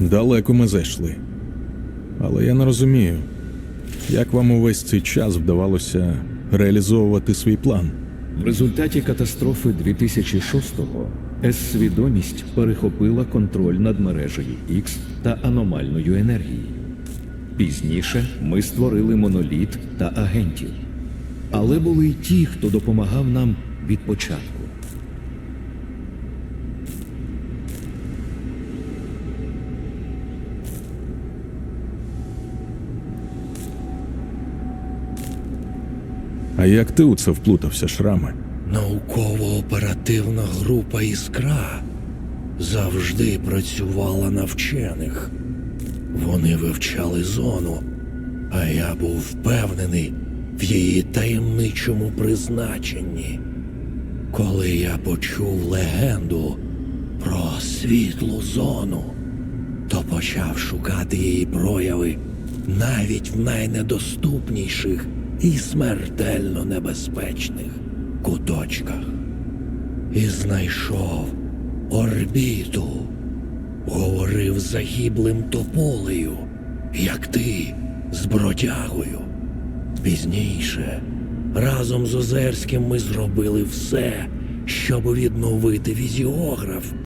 Далеко ми зайшли. Але я не розумію, як вам увесь цей час вдавалося реалізовувати свій план. В результаті катастрофи 2006-го С-свідомість перехопила контроль над мережею X та аномальною енергією. Пізніше ми створили моноліт та агентів. Але були й ті, хто допомагав нам від початку. А як ти у це вплутався, шрами? Науково-оперативна група Іскра завжди працювала на вчених. Вони вивчали зону, а я був впевнений в її таємничому призначенні. Коли я почув легенду про світлу зону, то почав шукати її прояви навіть в найнедоступніших і смертельно небезпечних куточках. І знайшов орбіту, говорив загиблим тополею, як ти з бродягою. Пізніше, разом з Озерським ми зробили все, щоб відновити візіограф